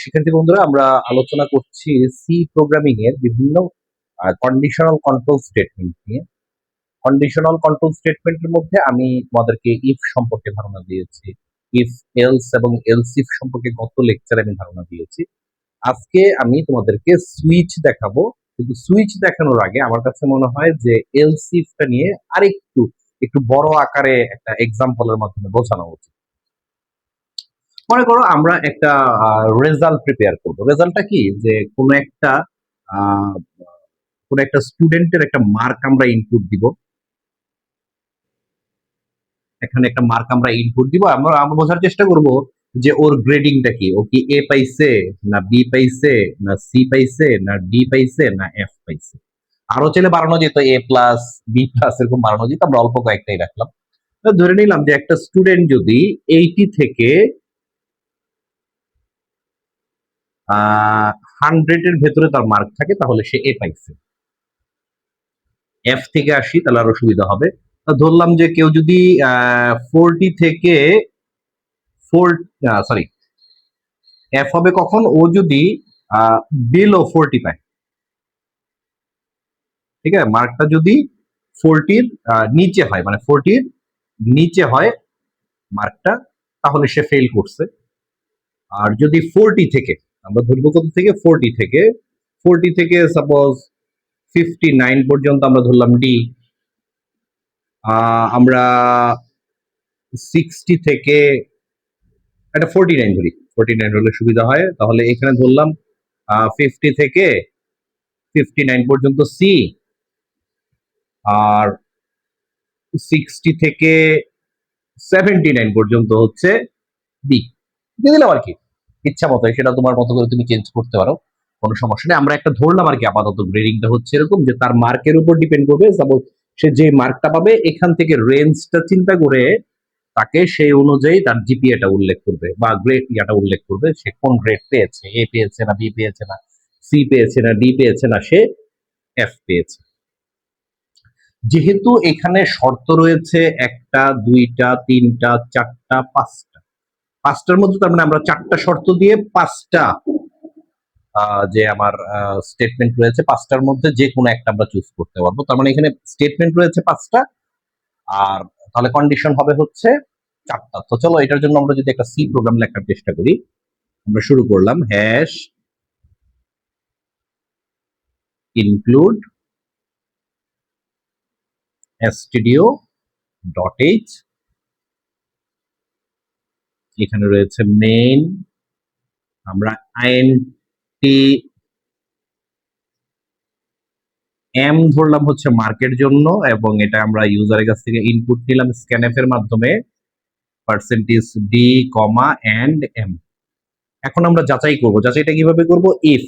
শিক্ষার্থী বন্ধুরা আমরা আলোচনা করছি সি প্রোগ্রামিং এর বিভিন্ন কন্ডিশনাল কন্ট্রোল স্টেটমেন্ট নিয়ে। কন্ডিশনাল কন্ট্রোল স্টেটমেন্টের মধ্যে আমি তোমাদেরকে ইফ সম্পর্কে ধারণা দিয়েছি। ইফ এলস এবং এলস ইফ সম্পর্কে গত লেকচারে আমি ধারণা দিয়েছি। আজকে আমি তোমাদেরকে সুইচ দেখাবো। কিন্তু সুইচ দেখানোর আগে আমার কাছে মনে হয় যে এলস ইফটা নিয়ে আরেকটু, একটু বড় আকারে একটা এক্সাম্পলের মাধ্যমে বোঝানো উচিত। মনে করো আমরা একটা রেজাল্ট প্রিপেয়ার করব। রেজাল্টটা কি? যে কোনো একটা কোনো একটা স্টুডেন্টের একটা মার্ক আমরা ইনপুট দিব। এখানে একটা মার্ক আমরা ইনপুট দিব। আমরা আমরা বোঝার চেষ্টা করব যে ওর গ্রেডিংটা কি? ও কি এ পাইছে, না বি পাইছে, না সি পাইছে, না ডি পাইছে, না এফ পাইছে? আরও চাইলে বাড়ানো যেত এ প্লাস বি প্লাস এরকম বাড়ানো যেত। আমরা অল্প কয়েকটাই রাখলাম। ধরে নিলাম যে একটা স্টুডেন্ট যদি এইটি থেকে হান্ড্রেড এর ভেতরে তার মার্ক থাকে, তাহলে সে এ পাইছে। এফ থেকে আসি, তাহলে আরও সুবিধা হবে। ধরলাম যে কেউ যদি ফোরটি থেকে ফোর সরি এফ হবে কখন? ও যদি বিলো ফোরটি পায়। ঠিক আছে? মার্কটা যদি ফোরটির নিচে হয় মানে ফোরটির নিচে হয় মার্কটা তাহলে সে ফেল করছে। আর যদি ফোরটি থেকে আমরা ধরবো কত থেকে? ফোরটি থেকে। ফোরটি থেকে সাপোজ ফিফটি নাইন পর্যন্ত আমরা ধরলাম ডি আমরা সিক্সটি থেকে একটা ফোরটি নাইন ধরি। ফোরটি নাইন হলে সুবিধা হয়। তাহলে এখানে ধরলাম ফিফটি থেকে ফিফটি নাইন পর্যন্ত সি আর সিক্সটি থেকে সেভেন্টি নাইন পর্যন্ত হচ্ছে বি দিয়ে দিলাম আর কি। ইচ্ছা মতো সেটা তোমার মতো করে তুমি চেঞ্জ করতে পারো, কোনো সমস্যা নেই। আমরা একটা ধরলাম আর কি আপাতত গ্রেডিংটা হচ্ছে এরকম যে তার মার্কের উপর ডিপেন্ড করবে। সাপোজ সে যে মার্কটা পাবে, এখান থেকে রেঞ্জটা চিন্তা করে তাকে সেই অনুযায়ী তার জিপিএটা উল্লেখ করবে বা গ্রেড ইয়াটা উল্লেখ করবে, সে কোন গ্রেড পেয়েছে? এ পেয়েছে না বি পেয়েছে না সি পেয়েছে না ডি পেয়েছে না, সে এফ পেয়েছে। যেহেতু এখানে শর্ত রয়েছে একটা, দুইটা, তিনটা, চারটা, পাঁচটা পাঁচটার মধ্যে তার মানে আমরা চারটা শর্ত দিয়ে পাঁচটা যে আমার স্টেটমেন্ট রয়েছে, পাঁচটার মধ্যে যে কোনো একটা আমরা চুজ করতে পারব। তার মানে এখানে স্টেটমেন্ট রয়েছে পাঁচটা, আর তাহলে কন্ডিশন হবে হচ্ছে চারটা। তো চলো, এটার জন্য আমরা যদি একটা সি প্রোগ্রাম লেখার চেষ্টা করি, আমরা শুরু করলাম হ্যাশ ইনক্লুড এইচ এখানে রয়েছে? মেইন আমরা আইএনটি এম ধরলাম হচ্ছে মার্কের জন্য এবং এটা আমরা ইউজারের কাছ থেকে ইনপুট নিলাম স্ক্যানএফ এর মাধ্যমে percentage D comma and M এখন আমরা যাচাই করব, যাচাইটা কীভাবে করব? ইফ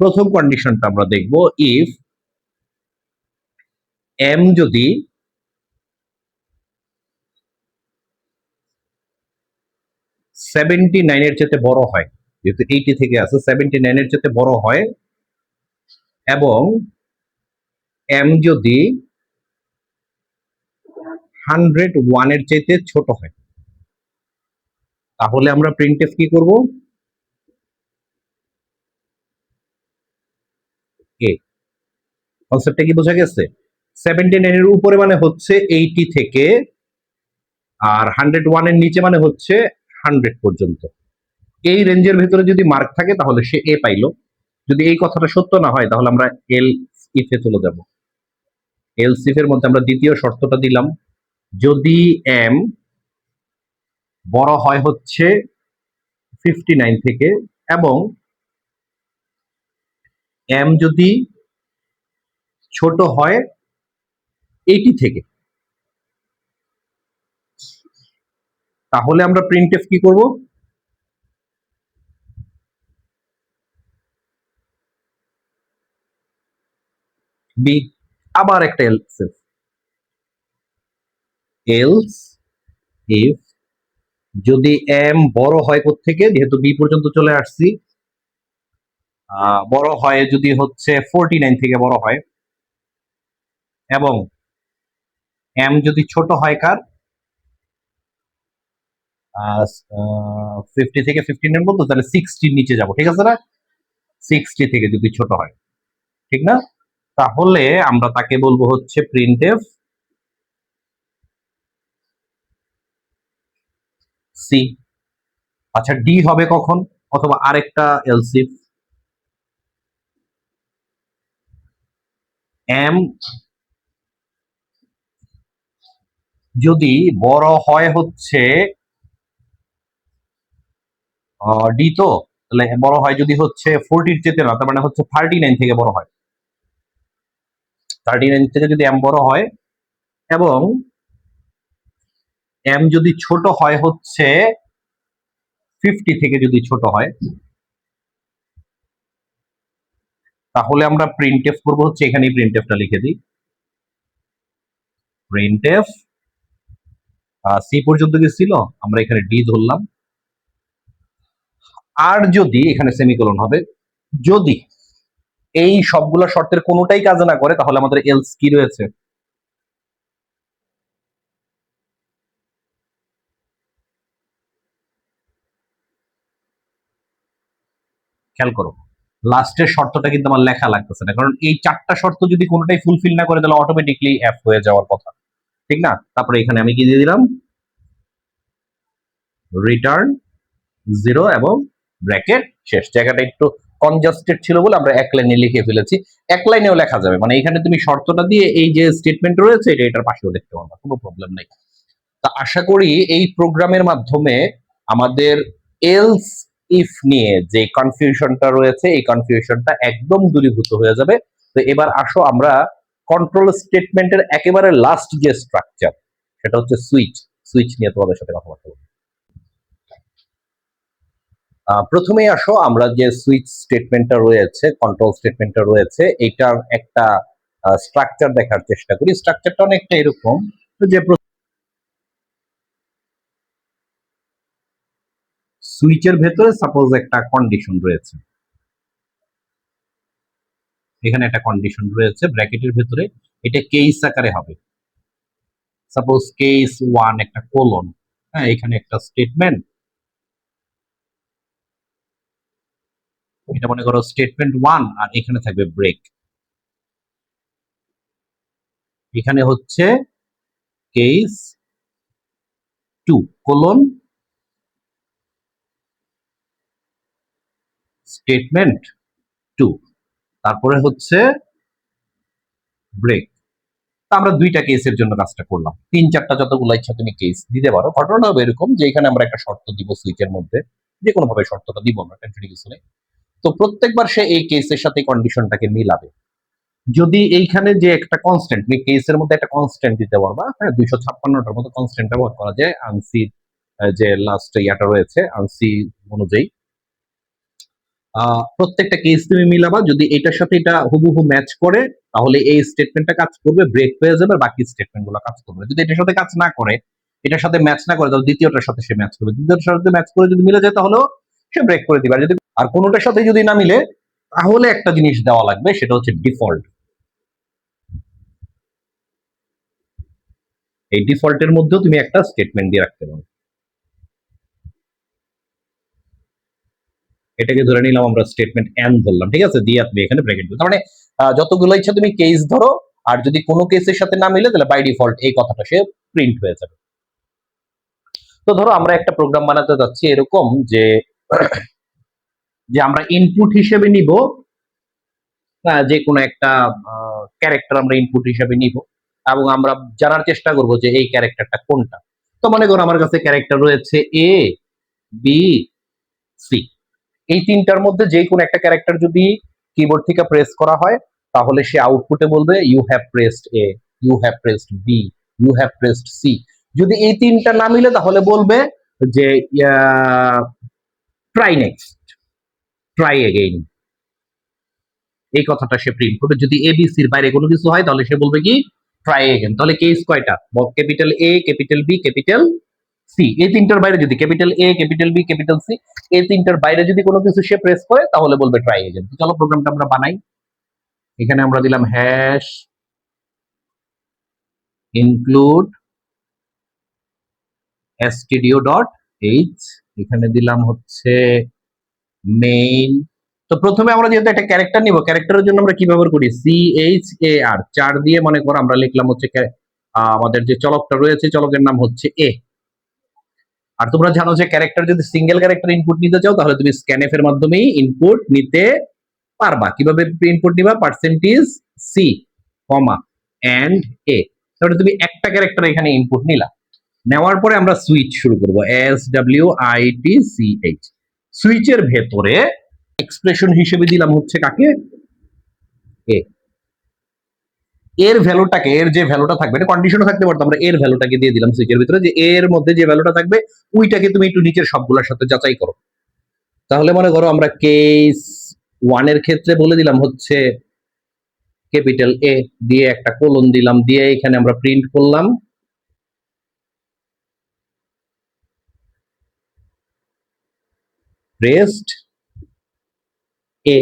প্রথম কন্ডিশনটা আমরা দেখব ইফ এম যদি সেভেন্টি নাইনের চেয়ে বড় হয়। যেহেতু এইটি থেকে আছে সেভেন্টি নাইনের চেয়ে বড় হয়। এবং এম যদি হান্ড্রেড ওয়ানের চাইতে ছোট হয়। তাহলে আমরা প্রিন্টএফ কি করব? এ কনসেপ্টটা কি বোঝা গেছে? সেভেন্টি নাইনের উপরে মানে হচ্ছে এইটি থেকে আর হান্ড্রেড ওয়ানের নিচে মানে হচ্ছে হান্ড্রেড পর্যন্ত। এই রেঞ্জের ভেতরে যদি মার্ক থাকে, তাহলে সে এ পাইলো। যদি এই কথাটা সত্য না হয়, তাহলে আমরা এল ইফে চলে যাব। এল সিফের মধ্যে আমরা দ্বিতীয় শর্তটা দিলাম। যদি এম বড় হয় হচ্ছে ফিফটি নাইন থেকে, এবং এম যদি ছোট হয় এইটি থেকে তাহলে আমরা প্রিন্ট প্রিন্টএফ কি করব? বি আবার একটা এলস এলস ইফ যদি এম বড় হয় থেকে যেহেতু বি পর্যন্ত চলে আসছি বড় হয় যদি হচ্ছে ফোরটি নাইন থেকে বড় হয়, এবং এম যদি ছোট হয় কার? ফিফটি থেকে ফিফটিনের বলতো তাহলে সিক্সটির নিচে যাব, ঠিক আছে না? সিক্সটি থেকে যদি ছোট হয়, ঠিক না? তাহলে আমরা তাকে বলব হচ্ছে প্রিন্টেফ সি আচ্ছা ডি হবে কখন? অথবা আরেকটা এলসিফ। এম যদি বড় হয় হচ্ছে ডি তো, তাহলে বড় হয় যদি হচ্ছে ফোরটির চেতে না, তার মানে হচ্ছে থার্টি নাইন থেকে বড় হয়। থার্টি নাইন থেকে যদি এম বড় হয়, এবং এম যদি ছোট হয় হচ্ছে ফিফটি থেকে যদি ছোট হয়, তাহলে আমরা প্রিন্টএফ করব, হচ্ছে এখানেই প্রিন্টএফটা লিখে দিই। প্রিন্টএফ সি পর্যন্ত কি ছিল আমরা এখানে ডি ধরলাম। আর যদি এখানে সেমিকোলন হবে, যদি এই সবগুলো শর্তের কোনোটাই কাজ না করে, তাহলে আমাদের এলস কি রয়েছে? খেয়াল করো লাস্টের শর্তটা কিন্তু আমার লেখা লাগতেছে না, কারণ এই চারটা শর্ত যদি কোনোটাই ফুলফিল না করে, তাহলে অটোমেটিকলি এফ হয়ে যাওয়ার কথা, ঠিক না? তারপরে এখানে আমি কি দিয়ে দিলাম? রিটার্ন জিরো এবং ব্র্যাকেট, শেষ। জায়গাটা একটু কনজাস্টেড ছিল বলে আমরা এক লাইনে লিখে ফেলেছি। এক লাইনেও লেখা যাবে। মানে এখানে তুমি শর্তটা দিয়ে এই যে স্টেটমেন্ট রয়েছে, এটা এটার পাশেও দেখতে পারবা, কোনো প্রবলেম নেই। তা আশা করি এই প্রোগ্রামের মাধ্যমে আমাদের এলস ইফ নিয়ে যে কনফিউশনটা রয়েছে, এই কনফিউশনটা একদম দূরীভূত হয়ে যাবে। তো এবার আসো আমরা কন্ট্রোল স্টেটমেন্টের একেবারে লাস্ট যে স্ট্রাকচার সেটা হচ্ছে সুইচ সুইচ নিয়ে তোমাদের সাথে কথা বলব। প্রথমেই আসো, আমরা যে সুইচ স্টেটমেন্টটা রয়েছে কন্ট্রোল স্টেটমেন্টটা রয়েছে, এটার একটা স্ট্রাকচার দেখার চেষ্টা করি। স্ট্রাকচারটা অনেকটা এরকম যে সুইচের ভেতরে সাপোজ একটা কন্ডিশন রয়েছে। এখানে একটা কন্ডিশন রয়েছে, ব্র্যাকেটের ভেতরে, এটা কেস আকারে হবে। সাপোজ কেস ওয়ান একটা কোলন হ্যাঁ এখানে একটা স্টেটমেন্ট এটা মনে করো স্টেটমেন্ট ওয়ান আর এখানে থাকবে ব্রেক এখানে হচ্ছে case two colon statement two তারপরে হচ্ছে ব্রেক আমরা দুইটা কেসের জন্য কাজটা করলাম। তিন, চারটা যতগুলো ইচ্ছা তুমি কেস দিতে পারো। ঘটনাটা হবে এরকম যে এখানে আমরা একটা শর্ত দিব সুইচের মধ্যে। যে ভাবে শর্তটা দিব আমরা টেনশন কিছু নেই। তো প্রত্যেকবার সে এই কেসের সাথে কন্ডিশনটাকে মিলাবে। যদি এইখানে যে একটা কনস্ট্যান্ট তুমি কেসের মধ্যে একটা কনস্ট্যান্ট দিতে পারবা হ্যাঁ দুইশো ছাপ্পান্নটার মতো কনস্ট্যান্ট ব্যবহার করা যায় আনসি যে লাস্ট ইয়াটা রয়েছে আনসি অনুযায়ী। প্রত্যেকটা কেস তুমি মিলাবা, যদি এটার সাথে এটা হুবহু ম্যাচ করে, তাহলে এই স্টেটমেন্টটা কাজ করবে ব্রেক হয়ে যাবে, বাকি স্টেটমেন্টগুলো কাজ করবে। যদি এটার সাথে কাজ না করে, এটার সাথে ম্যাচ না করে, তাহলে দ্বিতীয়টার সাথে সে ম্যাচ করবে। দ্বিতীয়টার সাথে ম্যাচ করে যদি মিলে যায়, তাহলেও সে ব্রেক করে দিবে। আর যদি আর কোনোটার সাথে যদি না মিলে, তাহলে একটা জিনিস দেওয়া লাগবে, সেটা হচ্ছে ডিফল্ট এই ডিফল্টের মধ্যেও তুমি একটা স্টেটমেন্ট দিয়ে রাখতে পারো। এটাকে ধরে নিলাম আমরা স্টেটমেন্ট এন ধরলাম, ঠিক আছে? দিয়ে আপনি এখানে ব্র্যাকেট দিলাম মানে যতগুলো ইচ্ছা তুমি কেস ধরো, আর যদি কোনো কেসের সাথে না মিলে, তাহলে বাই ডিফল্ট এই কথাটা সে প্রিন্ট হয়ে যাবে। তো ধরো আমরা একটা প্রোগ্রাম বানাতে যাচ্ছি এরকম যে যে আমরা ইনপুট হিসেবে নিব যে কোনো একটা ক্যারেক্টার আমরা ইনপুট হিসেবে নিব, এবং আমরা জানার চেষ্টা করব যে এই ক্যারেক্টারটা কোনটা। তো মনে করো আমার কাছে ক্যারেক্টার রয়েছে এ বি সি এই তিনটার মধ্যে যে কোনো একটা ক্যারেক্টার যদি কিবোর্ড থেকে প্রেস করা হয়, তাহলে সে আউটপুটে বলবে you have pressed A you have pressed B you have pressed C যদি এই তিনটা না মিলে, তাহলে বলবে যে ট্রাই নেক্সট ট্রাই এগেইন এই কথাটা সে প্রিন্ট করবে। যদি এ বি সির বাইরে কোনো কিছু হয়, তাহলে সে বলবে কি? ট্রাই এগেন তাহলে কেস কয়টা? Capital A capital B capital C এই তিনটার বাইরে যদি capital A capital B capital C এই তিনটার বাইরে যদি কোনো কিছু সে প্রেস করে, তাহলে বলবে ট্রাই এগেন চলো প্রোগ্রামটা আমরা বানাই। এখানে আমরা দিলাম hash include stdio dot H এখানে দিলাম হচ্ছে মেইন তো প্রথমে আমরা যেহেতু একটা ক্যারেক্টার নিব ক্যারেক্টারের জন্য আমরা কি ব্যবহার করি? সি এইচ এ আর চার দিয়ে মনে করো আমরা লিখলাম হচ্ছে আমাদের যে চলকটা রয়েছে, চলকের নাম হচ্ছে এ আর তোমরা জানো যে ক্যারেক্টার যদি সিঙ্গেল ক্যারেক্টার ইনপুট নিতে চাও, তাহলে তুমি স্ক্যানএফ এর মাধ্যমেই ইনপুট নিতে পারবা। কীভাবে ইনপুট নিবা? Percentage C comma and A তাহলে তুমি একটা ক্যারেক্টার এখানে ইনপুট নিলা। নেওয়ার পরে আমরা সুইচ শুরু করব S W I T C সুইচের ভেতরে এক্সপ্রেশন হিসেবে দিলাম হচ্ছে কাকে? এ এর ভ্যালুটাকে এর যে ভ্যালুটা থাকবে, এটা কন্ডিশনও থাকতে পারতো, আমরা এর ভ্যালুটাকে দিয়ে দিলাম সুইচের ভিতরে যে এর মধ্যে যে ভ্যালুটা থাকবে, ওইটাকে তুমি একটু নিচের সবগুলোর সাথে যাচাই করো। তাহলে মনে করো আমরা কেস ওয়ানের ক্ষেত্রে বলে দিলাম হচ্ছে ক্যাপিটাল এ দিয়ে একটা কোলন দিলাম, দিয়ে এখানে আমরা প্রিন্ট করলাম। রেস্ট, এ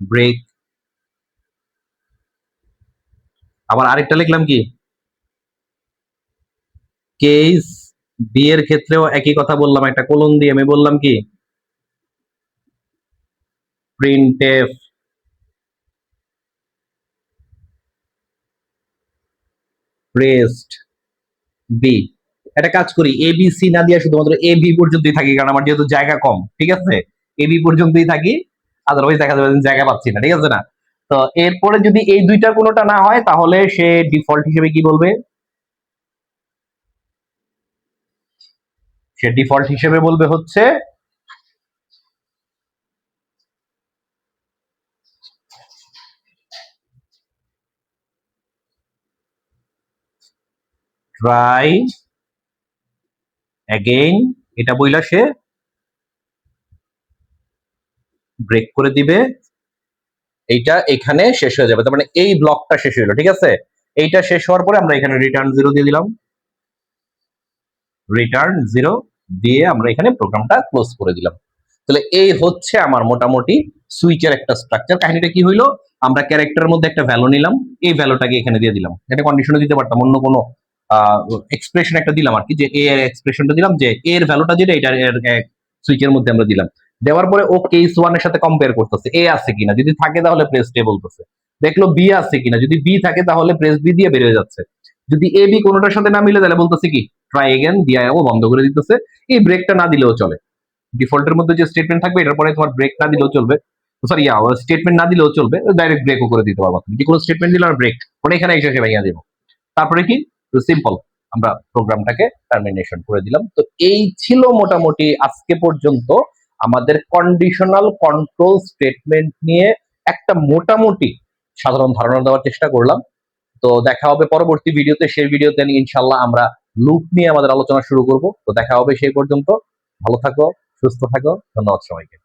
ব্রেক। আবার আরেকটা লিখলাম কি? কেস বি এর ক্ষেত্রেও একই কথা বললাম। একটা কোলন দিয়ে আমি বললাম কি? প্রিন্টএফ রেস্ট বি একটা কাজ করি এ বি সি না দিয়ে শুধুমাত্র এ বি পর্যন্তই থাকি, কারণ আমার যেহেতু জায়গা কম, ঠিক আছে? এ বি পর্যন্তই থাকি আদারওয়াইজ দেখা যাবে জায়গা পাচ্ছি না, ঠিক আছে না? তো এরপরে যদি এই দুইটা কোনোটা না হয়, তাহলে সে ডিফল্ট হিসেবে কি বলবে? সে ডিফল্ট হিসেবে বলবে হচ্ছে ট্রাই অ্যাগেইন এটা বইলা সে ব্রেক করে দিবে। এইটা এখানে শেষ হয়ে যাবে। তার মানে এই ব্লকটা শেষ ঠিক আছে? এইটা শেষ হওয়ার পরে আমরা এখানে রিটার্ন জিরো দিয়ে দিলাম। রিটার্ন জিরো দিয়ে আমরা এখানে প্রোগ্রামটা ক্লোজ করে দিলাম। তাহলে এই হচ্ছে আমার মোটামুটি সুইচের একটা স্ট্রাকচার কাহিনীটা কি হইল? আমরা ক্যারেক্টারের মধ্যে একটা ভ্যালু নিলাম। এই ভ্যালুটাকে এখানে দিয়ে দিলাম। এটা কন্ডিশনে দিতে পারতাম, অন্য কোনো এক্সপ্রেশন একটা দিলাম আর কি, যে এ এর এক্সপ্রেশনটা দিলাম, যে এ এর ভ্যালুটা যেটা এটা সুইচের মধ্যে আমরা দিলাম। দেওয়ার পরে ও কেস ওয়ানের সাথে কম্পেয়ার করতেছে। এ আছে কিনা? যদি থাকে তাহলে প্রেস টে বলতেছে। দেখল বি আছে কিনা? যদি বি থাকে তাহলে প্রেস বি দিয়ে বেরিয়ে যাচ্ছে। যদি এ বি কোনোটার সাথে না মিলে, তাহলে বলতেছে কি? ট্রাই এগেন দিয়ে ও বন্ধ করে দিতেছে। এই ব্রেকটা না দিলেও চলে। ডিফল্টের মধ্যে যে স্টেটমেন্ট থাকবে, এটার পরে তোমার ব্রেক না দিলেও চলবে। সরি স্টেটমেন্ট না দিলেও চলবে। ডাইরেক্ট ব্রেকও করে দিতে পারব তুমি। যে কোনো স্টেটমেন্ট দিলে আর ব্রেক মানে এখানে এসে ভাইয়া দেবো। তারপরে কি? সিম্পল আমরা প্রোগ্রামটাকে টার্মিনেশন করে দিলাম। তো এই ছিল মোটামুটি আজকে পর্যন্ত আমাদের কন্ডিশনাল কন্ট্রোল স্টেটমেন্ট নিয়ে একটা মোটামুটি সাধারণ ধারণা দেওয়ার চেষ্টা করলাম। তো দেখা হবে পরবর্তী ভিডিওতে। সেই ভিডিওতে ইনশাল্লাহ আমরা লুপ নিয়ে আমাদের আলোচনা শুরু করব। তো দেখা হবে সেই পর্যন্ত। ভালো থাকো, সুস্থ থাকো। ধন্যবাদ সবাইকে।